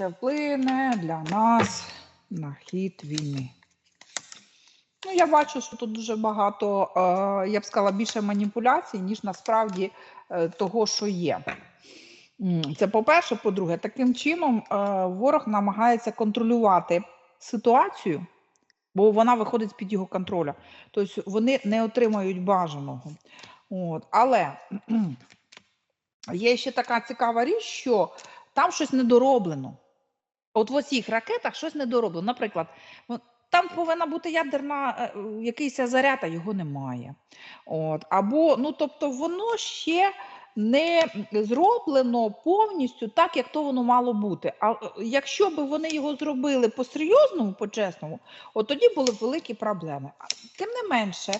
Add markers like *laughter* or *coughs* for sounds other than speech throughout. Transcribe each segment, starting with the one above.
це вплине для нас на хід війни? Ну, я бачу, що тут дуже багато, е, я б сказала, більше маніпуляцій, ніж насправді е, того, що є. Це по-перше, по-друге, таким чином е, ворог намагається контролювати ситуацію, бо вона виходить з-під його контроля. Тобто вони не отримають бажаного. От. Але є ще така цікава річ, що там щось недороблено. От в оцих ракетах щось недороблено. Наприклад, там повинна бути ядерна е, е, якийсь заряд, а його немає. От. Або, ну, тобто, воно ще не зроблено повністю так, як то воно мало бути. А е, якщо б вони його зробили по-серйозному, по-чесному, от тоді були б великі проблеми. Тим не менше,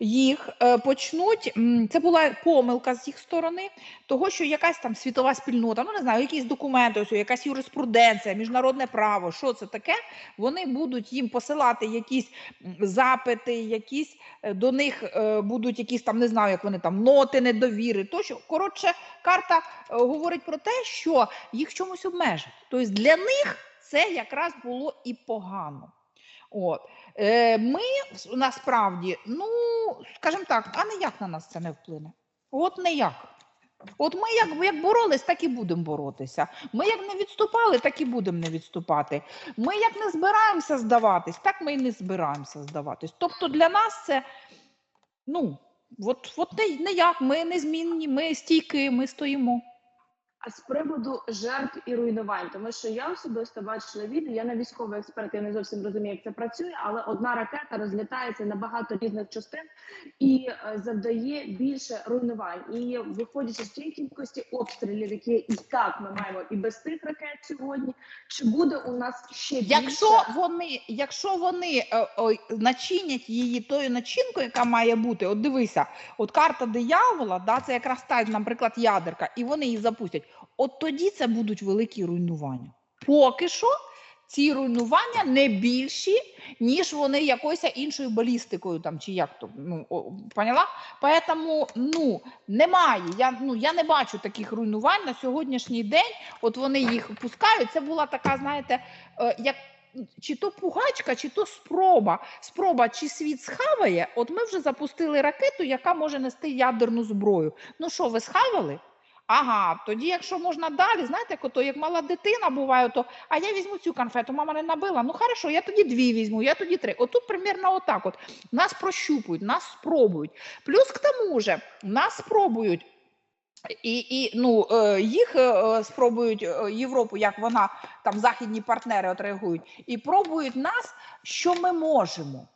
їх е, почнуть. Це була помилка з їх сторони, того, що якась там світова спільнота, ну не знаю, якісь документи, ось, якась юриспруденція, міжнародне право, що це таке, вони будуть їм посилати якісь запити, якісь е, до них е, будуть якісь там, не знаю, як вони там ноти недовіри. Тощо, коротше, карта говорить про те, що їх чомусь обмежать. Тобто для них це якраз було і погано. От. Е, ми насправді, ну, скажімо так, а ніяк на нас це не вплине. От ніяк. От ми як, як боролись, так і будемо боротися. Ми як не відступали, так і будемо не відступати. Ми як не збираємося здаватись, так ми і не збираємося здаватись. Тобто для нас це, ну, от, от не, не як, ми незмінні, ми стійкі, ми стоїмо. А з приводу жертв і руйнувань, тому що я особисто бачила відео, я не військовий експерт, я не зовсім розумію, як це працює, але одна ракета розлітається на багато різних частин і е, завдає більше руйнувань. І виходячи з тієї кількості обстрілів, які і так ми маємо і без тих ракет сьогодні, чи буде у нас ще більше? Якщо вони, якщо вони е, ой, начинять її тою начинкою, яка має бути, от дивися, от карта диявола, да, це якраз та, наприклад, ядерка, і вони її запустять. От тоді це будуть великі руйнування. Поки що ці руйнування не більші, ніж вони якоюсь іншою балістикою, там чи як то ну поняла? Поэтому ну немає. Я ну я не бачу таких руйнувань на сьогоднішній день. От вони їх пускають. Це була така, знаєте, е, як чи то пугачка, чи то спроба. Спроба, чи світ схаває. От ми вже запустили ракету, яка може нести ядерну зброю. Ну що, ви схавали? Ага, тоді, якщо можна далі, знаєте, ото, як мала дитина буває, то а я візьму цю конфету, мама не набила. Ну хорошо, я тоді дві візьму, я тоді три. Отут примірно отак. От нас прощупують, нас спробують. Плюс к тому же нас спробують. І, і ну, е, їх е, спробують е, Європу, як вона там західні партнери отреагують, і пробують нас, що ми можемо.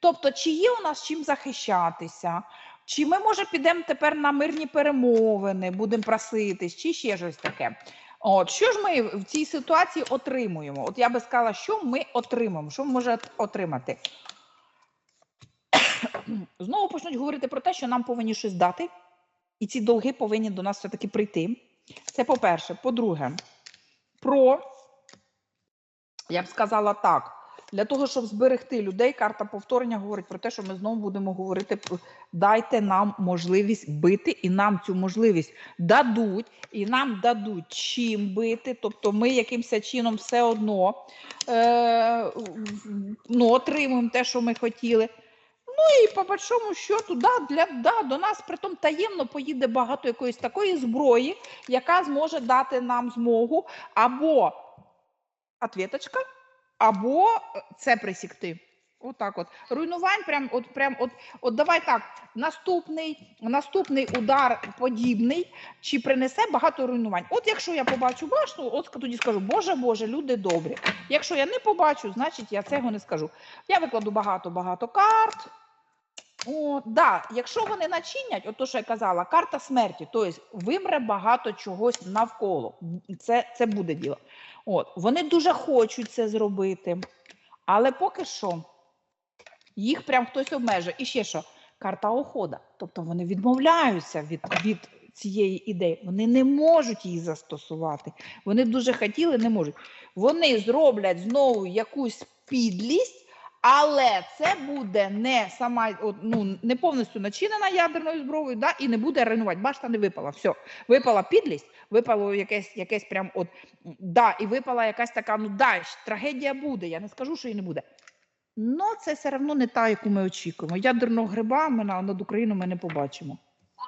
Тобто, чи є у нас чим захищатися, чи ми, може, підемо тепер на мирні перемовини, будемо проситись, чи ще щось таке. От що ж ми в цій ситуації отримуємо? От я би сказала, що ми отримаємо, що ми можемо отримати. *coughs* Знову почнуть говорити про те, що нам повинні щось дати, і ці долги повинні до нас все-таки прийти. Це по-перше. По-друге, про, я б сказала так, для того, щоб зберегти людей, карта повторення говорить про те, що ми знову будемо говорити дайте нам можливість бити, і нам цю можливість дадуть, і нам дадуть чим бити. Тобто ми якимось чином все одно е, ну, отримуємо те, що ми хотіли. Ну і по большому счету, да, для, да, до нас притом таємно поїде багато якоїсь такої зброї, яка зможе дати нам змогу або ответочка, або е, це присікти. Отак от. Руйнувань, прям, от, прям, от, от давай так, наступний, наступний удар подібний, чи принесе багато руйнувань. От якщо я побачу башню, от тоді скажу, Боже, Боже, люди добрі. Якщо я не побачу, значить я цього не скажу. Я викладу багато-багато карт. О, да, якщо вони начинять, от то, що я казала, карта смерті, тобто вимре багато чогось навколо. Це, це буде діло. От, вони дуже хочуть це зробити, але поки що їх прям хтось обмежує. І ще що, карта охода. Тобто вони відмовляються від, від цієї ідеї. Вони не можуть її застосувати. Вони дуже хотіли, не можуть. Вони зроблять знову якусь підлість. Але це буде не сама ну, не повністю начинена ядерною зброєю, да, і не буде руйнувати. Башта не випала. Все, випала підлість, випало якесь, якесь прям от да, і випала якась така, ну да, трагедія буде. Я не скажу, що її не буде. Ну, це все одно не та, яку ми очікуємо. Ядерного гриба ми над Україною ми не побачимо.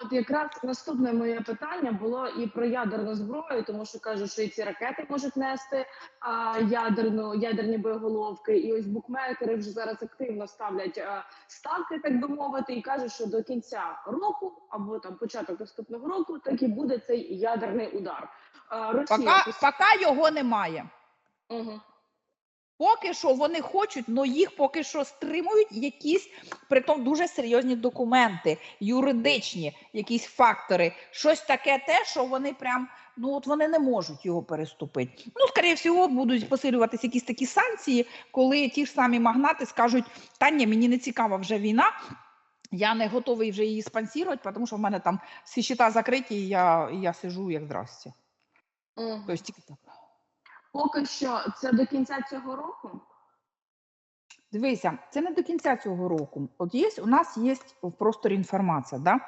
От якраз наступне моє питання було і про ядерну зброю, тому що кажуть, що і ці ракети можуть нести а, ядерну ядерні боєголовки. І ось букмекери вже зараз активно ставлять а, ставки, так би мовити, і кажуть, що до кінця року або там початок наступного року так і буде цей ядерний удар. А, Росія Поки, поки його немає. Мгм. Поки що вони хочуть, але їх поки що стримують якісь притом дуже серйозні документи, юридичні якісь фактори, щось таке, те, що вони прям ну от вони не можуть його переступити. Ну, скоріше всього, будуть посилюватися якісь такі санкції, коли ті ж самі магнати скажуть: та ні, мені не цікава вже війна. Я не готовий вже її спонсірувати, тому що в мене там всі щита закриті, і я, і я сижу як здрасте. Мгм. Тобто тільки так. Поки що це до кінця цього року. Дивися, це не до кінця цього року. От є, у нас є в просторі інформація, да?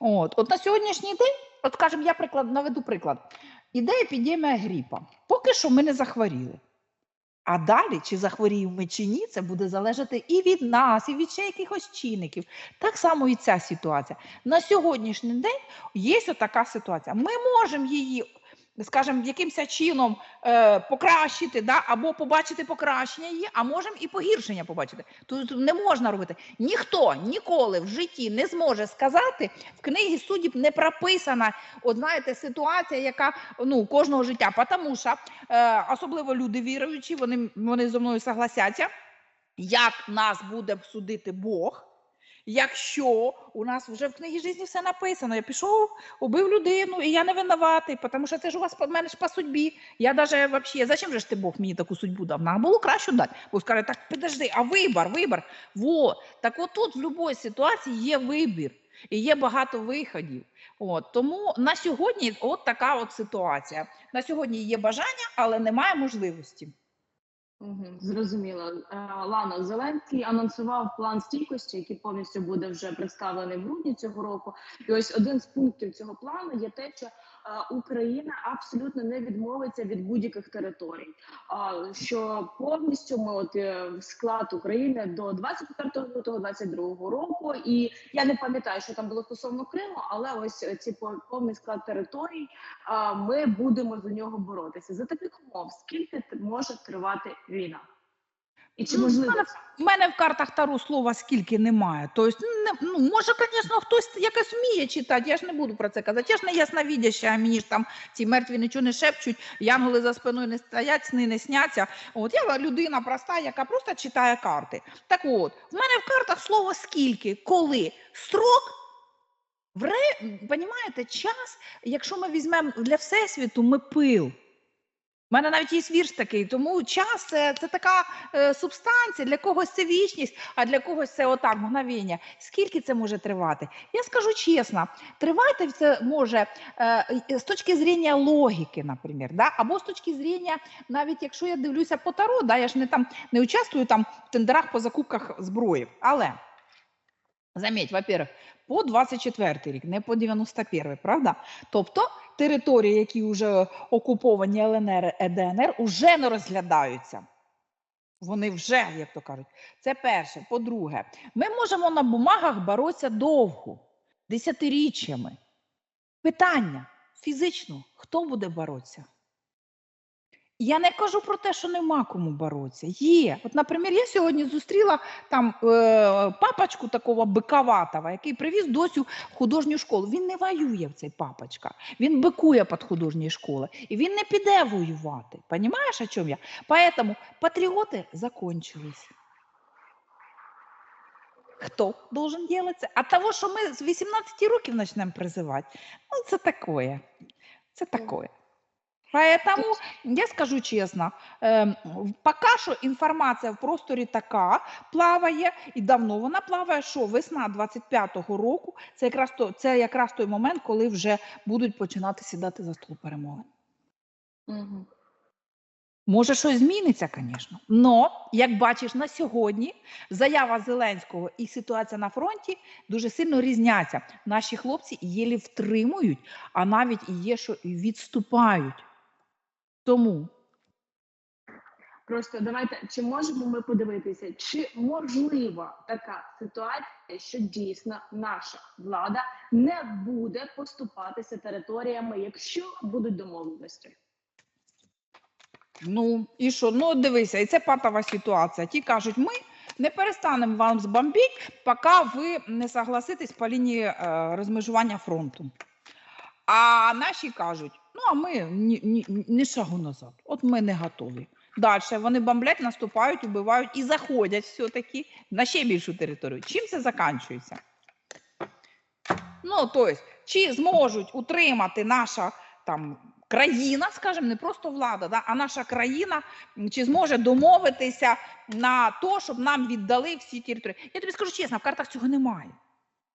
От, от на сьогоднішній день, от скажімо, я приклад, наведу приклад. Іде епідемія гріпа. Поки що ми не захворіли. А далі, чи захворіємо ми чи ні, це буде залежати і від нас, і від ще якихось чинників. Так само і ця ситуація. На сьогоднішній день є така ситуація. Ми можемо її, скажімо, якимось чином е, покращити, да? або побачити покращення її, а можемо і погіршення побачити. Тут не можна робити. Ніхто ніколи в житті не зможе сказати, в книгі суддів не прописана, от знаєте, ситуація, яка ну, кожного життя. Тому що е, особливо люди віруючі, вони, вони зі мною согласяться, як нас буде судити Бог. Якщо у нас вже в книгі житті все написано, я пішов, убив людину, і я не винуватий, тому що це ж у вас по мене ж по судьбі. Я даже вообще, зачем же ж ти Бог мені таку судьбу дав? Нам було краще дати. Бо скаже, так підожди, а вибір, вибір. Во. Так отут в будь-якій ситуації є вибір і є багато виходів. От тому на сьогодні от така от ситуація. На сьогодні є бажання, але немає можливості. Зрозуміло. Е, Лана Зеленський анонсував план стійкості, який повністю буде вже представлений в грудні цього року. І ось один з пунктів цього плану є те, що Україна абсолютно не відмовиться від будь-яких територій. Що повністю ми от е, склад України до 24 лютого 22 року. І я не пам'ятаю, що там було стосовно Криму, але ось е, ці по- повний склад територій. Ми будемо за нього боротися. За таких умов скільки може тривати війна? І чи Ну, можливо мене- це? У мене в картах Тару слова скільки немає. Тобто, не, ну, може, звісно, хтось якось вміє читати, я ж не буду про це казати. Я ж не ясновідяща, а мені ж там ці мертві нічого не шепчуть, янголи за спиною не стоять, сни не сняться. От я людина проста, яка просто читає карти. Так от, в мене в картах слово скільки, коли, строк. Вре, понімаєте, час, якщо ми візьмемо для всесвіту, ми пил. У мене навіть є вірш такий, тому час це, це така е, субстанція, для когось це вічність, а для когось це отак, мгновення. Скільки це може тривати? Я скажу чесно, тривати це може е, з точки зрення логіки, наприклад, да? або з точки зрення, навіть якщо я дивлюся по таро, да, я ж не там не участвую там в тендерах по закупках зброї. Але заміть, во-первых, по 24 рік, не по 91, правда? Тобто території, які вже окуповані ЛНР і ДНР, вже не розглядаються. Вони вже, як то кажуть, це перше. По-друге, ми можемо на бумагах боротися довго, десятиріччями. Питання фізично, хто буде боротися? Я не кажу про те, що нема кому боротися. Є. От, наприклад, я сьогодні зустріла там е, папочку такого биковатого, який привіз досю в художню школу. Він не воює, в цей папочка. Він бикує під художні школи. І він не піде воювати. Понімаєш, о чому я? Поэтому патріоти закончились. Хто должен це? А того, що ми з 18 років почнемо призивати, ну це таке. Це таке. Поэтому я скажу чесно, ем, в- поки що інформація в просторі така плаває, і давно вона плаває, що весна 25-го року це якраз, то, це якраз той момент, коли вже будуть починати сідати за стол перемовин. Угу. Може, щось зміниться, звісно. Но, як бачиш, на сьогодні заява Зеленського і ситуація на фронті дуже сильно різняться. Наші хлопці єлі втримують, а навіть є, що відступають. Тому Просто давайте чи можемо ми подивитися, чи можлива така ситуація, що дійсно наша влада не буде поступатися територіями, якщо будуть домовленості? Ну і що? Ну дивися, і це патова ситуація. Ті кажуть, ми не перестанемо вам збомбити, поки ви не согласитесь по лінії е, розмежування фронту. А наші кажуть, ну а ми ні, ні, ні шагу назад. От ми не готові. Далі вони бомблять, наступають, убивають і заходять все-таки на ще більшу територію. Чим це закінчується? Ну, тобто, чи зможуть утримати наша там країна, скажімо, не просто влада, да, а наша країна чи зможе домовитися на то, щоб нам віддали всі території. Я тобі скажу чесно, в картах цього немає.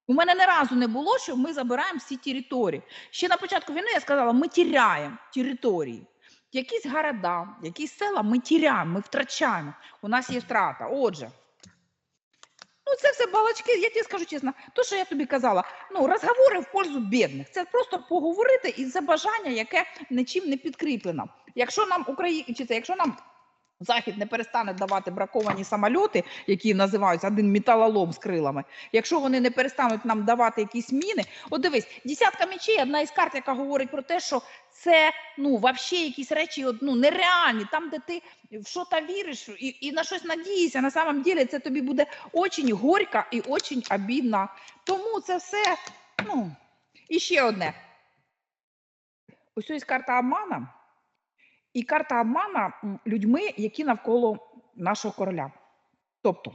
У мене не разу не було, що ми забираємо всі території. Ще на початку війни я сказала, ми тіряємо території. Якісь города, якісь села ми тіряємо, ми втрачаємо. У нас є втрата. Отже, ну це все балачки, я тобі скажу чесно, то, що я тобі казала, ну, розговори в пользу бідних. Це просто поговорити із за бажання, яке нічим не підкріплено. Якщо нам Україна, чи це якщо нам Захід не перестане давати браковані самольоти, які називаються один металолом з крилами. Якщо вони не перестануть нам давати якісь міни, от дивись, десятка мечей, одна із карт, яка говорить про те, що це ну вообще якісь речі ну, нереальні. Там, де ти в що то віриш і, і на щось надієшся, на самом деле це тобі буде очень горько і очень обідно. Тому це все. Ну і ще одне. Ось ось карта обмана. І карта обмана людьми, які навколо нашого короля. Тобто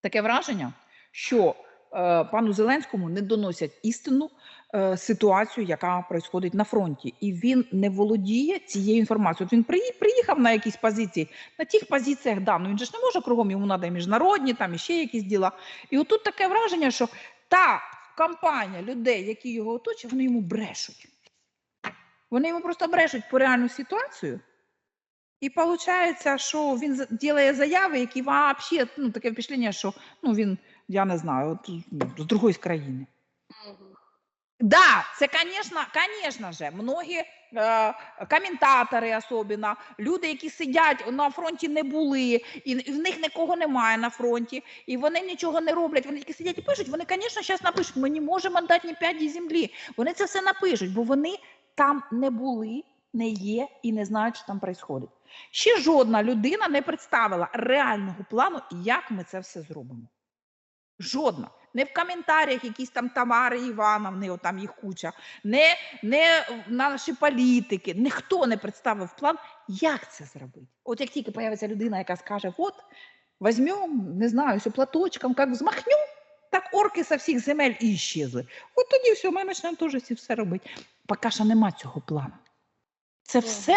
таке враження, що е, пану Зеленському не доносять істинну е, ситуацію, яка відбувається на фронті, і він не володіє цією інформацією. От він приїхав на якісь позиції, на тих позиціях, да, ну він же ж не може кругом, йому треба міжнародні, там іще якісь діла. І отут таке враження, що та компанія людей, які його оточують, вони йому брешуть. Вони йому просто брешуть по реальну ситуацію. І виходить, що він робить заяви, які взагалі, ну, таке впечатлення, що ну, він, я не знаю, от, з другої країни. Да, це, конечно, конечно же, многі е, коментатори особливо, люди, які сидять на фронті не були, і, і в них нікого немає на фронті, і вони нічого не роблять. Вони тільки сидять і пишуть. Вони, звісно, зараз напишуть, ми не можемо дати ні п'яді землі. Вони це все напишуть, бо вони там не були, не є і не знають, що там відбувається. Ще жодна людина не представила реального плану, як ми це все зробимо. Жодна. Не в коментарях якісь там Тамари Івановни, там їх куча, не, не наші політики, ніхто не представив план, як це зробити. От як тільки появиться людина, яка скаже, от, візьмемо, не знаю, платочком, як взмахню, так орки со всіх земель і щезли. От тоді все, ми почнемо теж все робити. Поки що нема цього плану. Це все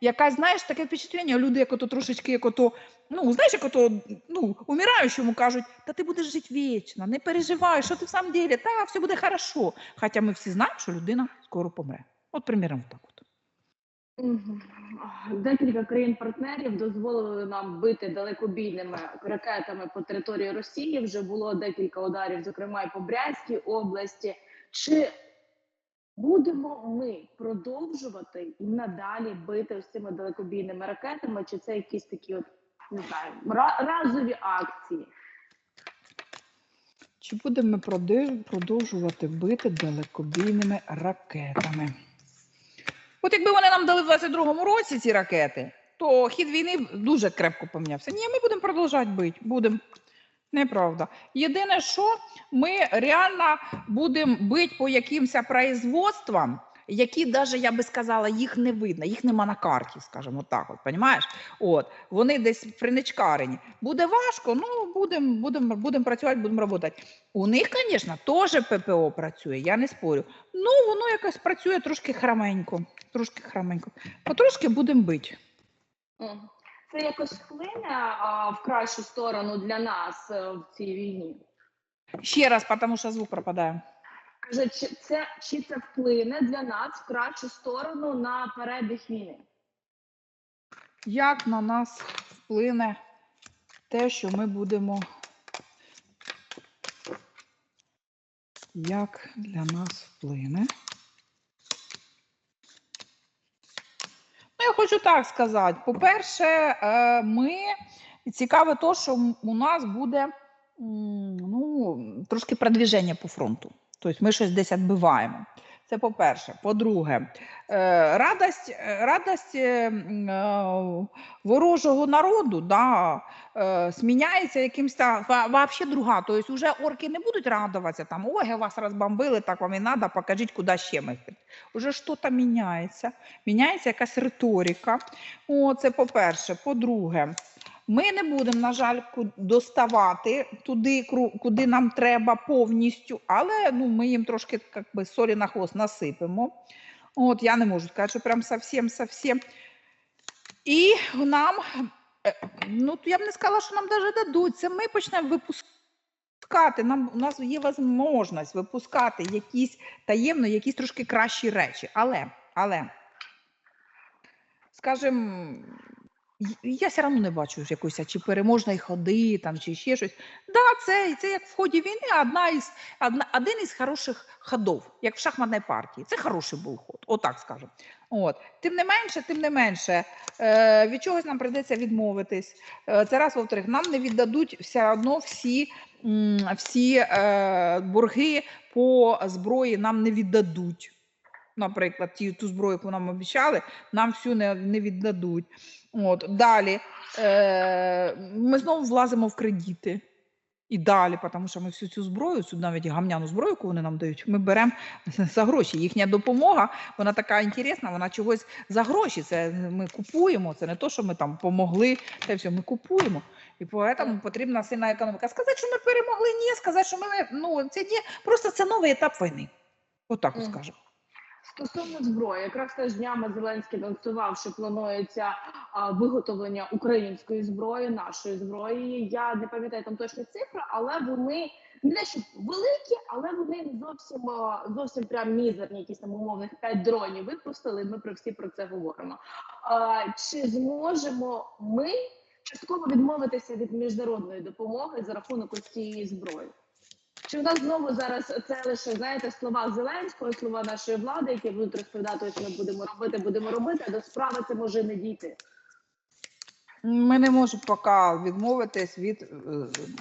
якась, знаєш, таке впечатлення, люди, як ото трошечки, як ото, ну, знаєш, як ото, ну, умираючому кажуть, та ти будеш жити вічно, не переживай, що ти в самом деле, та все буде хорошо. Хоча ми всі знаємо, що людина скоро помре. От приміром так от. Декілька країн-партнерів дозволили нам бити далекобійними ракетами по території Росії. Вже було декілька ударів, зокрема і по Брянській області. Чи будемо ми продовжувати і надалі бити з цими далекобійними ракетами? Чи це якісь такі, от не знаю, разові акції? Чи будемо ми продовжувати бити далекобійними ракетами? От якби вони нам дали в 22-му році ці ракети, то хід війни дуже крепко помінявся. Ні, ми будемо продовжувати бити. Будемо. Неправда. Єдине, що ми реально будемо бити по якимось производствам, які навіть, я би сказала, їх не видно, їх нема на карті, скажімо так. От, понімаєш? От, вони десь приничкарені. Буде важко, ну будемо будем, будем працювати, будемо працювати. У них, звісно, теж ППО працює, я не спорю. Ну, воно якось працює трошки храменько. Трошки храменько. Потрошки будемо бити. Це якось вплине а, в кращу сторону для нас е, в цій війні? Ще раз, тому що звук пропадає. Каже, чи це чи це вплине для нас в кращу сторону на перебіг війни? як на нас вплине те, що ми будемо. Як для нас вплине? Ну, я хочу так сказати. По-перше, е, ми цікаве то, що у нас буде ну, трошки продвіження по фронту. Тобто ми щось десь відбиваємо. Це по-перше. По-друге, е, радость, е, радость е, ворожого народу да, зміняється ва- вообще друга. Тобто вже орки не будуть радуватися там, ой, вас розбомбили, так вам і треба, покажіть, куди ще ми. Уже щось міняється, міняється якась риторика. О, це по-перше. По-друге, ми не будемо, на жаль, доставати туди, куди нам треба повністю, але ну, ми їм трошки як би, солі на хвост насипемо. От, я не можу сказати, що прям совсем-совсем. І нам, е, ну, я б не сказала, що нам навіть дадуть. Це ми почнемо випускати. Нам, у нас є можливість випускати якісь таємно, якісь трошки кращі речі. Але, але, скажімо, я все одно не бачу якоїсь чи переможної ходи, там, чи ще щось. Да, це, це як в ході війни одна із, одна, один із хороших ходов, як в шахматній партії. Це хороший був ход, отак скажемо. От. Тим не менше, тим не менше, е, від чогось нам прийдеться відмовитись. Е, це раз, во-вторых, нам не віддадуть все одно всі, всі е, борги по зброї нам не віддадуть. Наприклад, ті, ту зброю, яку нам обіцяли, нам всю не, не віддадуть. От, далі е, ми знову влазимо в кредити. І далі, тому що ми всю цю зброю, цю навіть гамняну зброю, яку вони нам дають, ми беремо *laughs* за гроші. Їхня допомога, вона така інтересна, вона чогось за гроші. Це ми купуємо. Це не то, що ми там помогли, це все, ми купуємо. І тому потрібна сильна економіка. Сказати, що ми перемогли, ні, сказати, що ми ну це ні, просто це новий етап війни. Отак от Мгм. скажемо. Стосовно зброї, якраз теж днями Зеленський анонсував, що планується а, виготовлення української зброї, нашої зброї. Я не пам'ятаю там точні цифри, але вони не те, що великі, але вони зовсім зовсім прям мізерні, якісь там умовних 5 дронів випустили. Ми про всі про це говоримо. А, чи зможемо ми частково відмовитися від міжнародної допомоги за рахунок цієї зброї? Чи в нас знову зараз це лише знаєте слова Зеленського, слова нашої влади, які будуть розповідати, що ми будемо робити, будемо робити, а до справи це може не дійти. Ми не можемо поки відмовитись від е,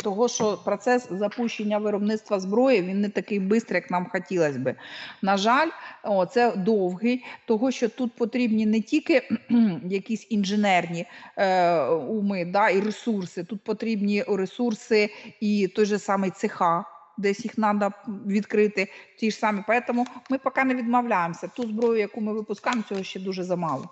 того, що процес запущення виробництва зброї він не такий швидкий, як нам хотілося би. На жаль, о, це довгий, того що тут потрібні не тільки *clears throat* якісь інженерні е, уми да, і ресурси, тут потрібні ресурси і той же самий цеха. Десь їх треба відкрити, ті ж самі. Тому ми поки не відмовляємося. Ту зброю, яку ми випускаємо, цього ще дуже замало.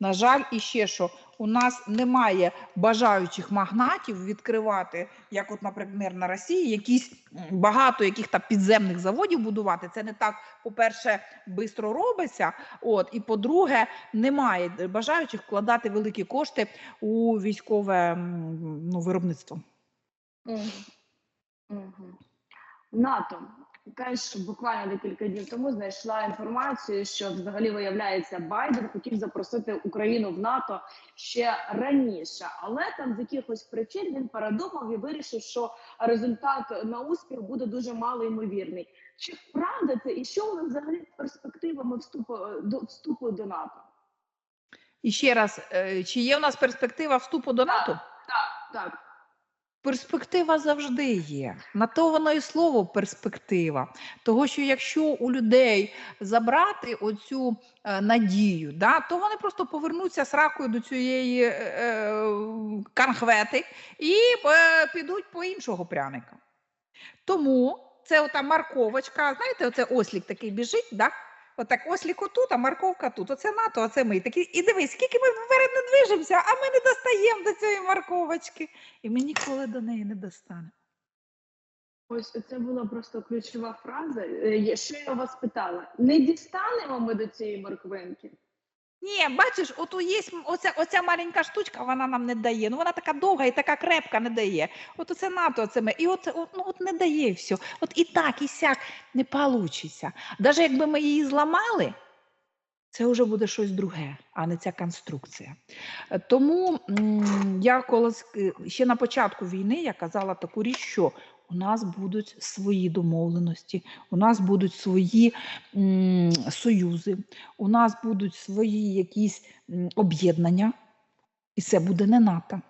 На жаль, і ще що у нас немає бажаючих магнатів відкривати, як, от, наприклад, на Росії, якісь багато яких там підземних заводів будувати. Це не так, по-перше, швидко робиться. От, і по-друге, немає бажаючих вкладати великі кошти у військове ну, виробництво. Мгм. НАТО теж буквально декілька днів тому знайшла інформацію, що взагалі виявляється, Байден хотів запросити Україну в НАТО ще раніше, але там з якихось причин він передумав і вирішив, що результат на успіх буде дуже малоймовірний. Чи правда це і що у нас взагалі з перспективами вступу до вступу до НАТО? І ще раз, е, чи є у нас перспектива вступу до НАТО? Так, так. Перспектива завжди є. На то воно і слово перспектива. Того, що якщо у людей забрати оцю е, надію, да, то вони просто повернуться сракою до цієї е, е, канхвети і е, підуть по іншого пряника. Тому це ота морковочка, знаєте, оце ослік такий біжить, да? Отак осліку тут, а морковка тут. Оце НАТО, а це ми. Такі, і дивись, скільки ми вперед не движемося, а ми не достаємо до цієї морковочки. І ми ніколи до неї не достанемо. Ось це була просто ключова фраза. Е, Що я вас питала? Не дістанемо ми до цієї морквинки? Ні, бачиш, от є оця, оця маленька штучка, вона нам не дає. Ну вона така довга і така крепка не дає. От оце НАТО, оце ми. І от, от, ну, от не дає все. От і так, і сяк не вийде. Навіть якби ми її зламали, це вже буде щось друге, а не ця конструкція. Е, Тому я колись е, ще на початку війни я казала таку річ, що у нас будуть свої домовленості, у нас будуть свої союзи, у нас будуть свої якісь об'єднання, і це буде не НАТО.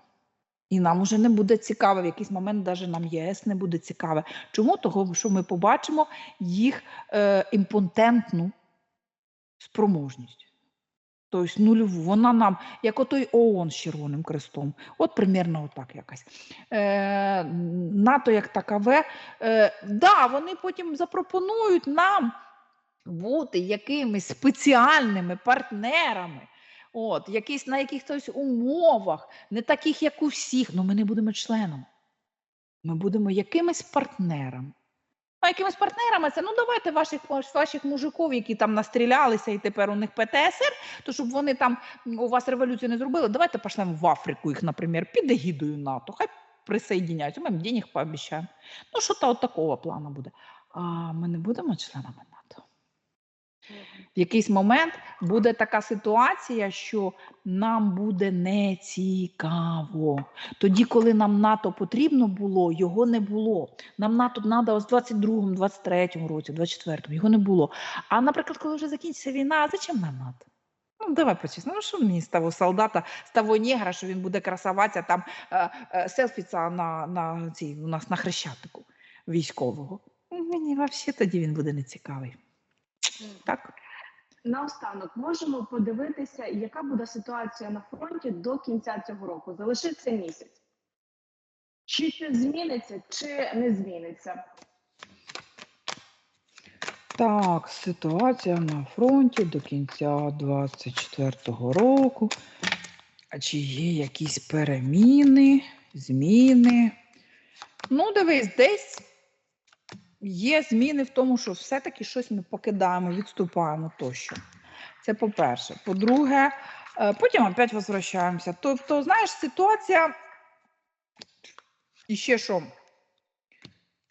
І нам уже не буде цікаво, в якийсь момент навіть нам ЄС не буде цікаве. Чому? Того, що ми побачимо їх е, імпотентну спроможність. Тобто нульову. Вона нам, як отой ООН з Червоним Крестом. От примерно отак якась. Е, НАТО як такове. Е, да, вони потім запропонують нам бути якимись спеціальними партнерами. От, якісь на якихось умовах, не таких, як у всіх, але ми не будемо членом. Ми будемо якимись партнерами. А якимись партнерами це ну давайте ваших ваших мужиків, які там настрілялися, і тепер у них ПТСР, то щоб вони там у вас революцію не зробили, давайте пошлемо в Африку їх, наприклад, під егідою НАТО. Хай присоєдняються, ми їм денег пообіцяємо. Ну, що то от такого плану буде. А ми не будемо членами НАТО. В якийсь момент буде така ситуація, що нам буде нецікаво. Тоді, коли нам НАТО потрібно було, його не було. Нам НАТО треба в 22-му, 23-му році, 24-му, його не було. А, наприклад, коли вже закінчиться війна, а зачем нам НАТО? Ну, давай почесно, ну що мені з того солдата, з того негра, що він буде красуватися там е, е, селфіться на, на цій, у нас на хрещатику військового. Мені взагалі тоді він буде нецікавий. Так? Наостанок можемо подивитися, яка буде ситуація на фронті до кінця цього року. Залишиться місяць. Чи це зміниться, чи не зміниться? Так, ситуація на фронті до кінця 24-го року. А чи є якісь переміни, зміни? Ну, дивись, десь є зміни в тому, що все-таки щось ми покидаємо, відступаємо тощо. Це по-перше. По-друге, е, потім опять возвращаємося. Тобто, знаєш, ситуація. І ще що?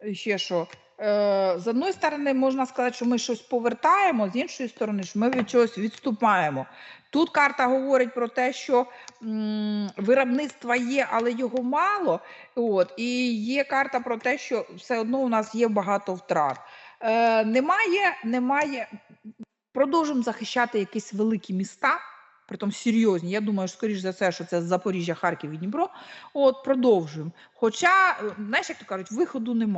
І ще що? Е, з одної сторони, можна сказати, що ми щось повертаємо, з іншої сторони, що ми від чогось відступаємо. Тут карта говорить про те, що виробництва є, але його мало. От, і є карта про те, що все одно у нас є багато втрат. Е, немає, немає. Продовжуємо захищати якісь великі міста, притом серйозні. Я думаю, що, скоріш за все, що це Запоріжжя, Харків і Дніпро. От, продовжуємо. Хоча, е, знаєш, як то кажуть, виходу немає.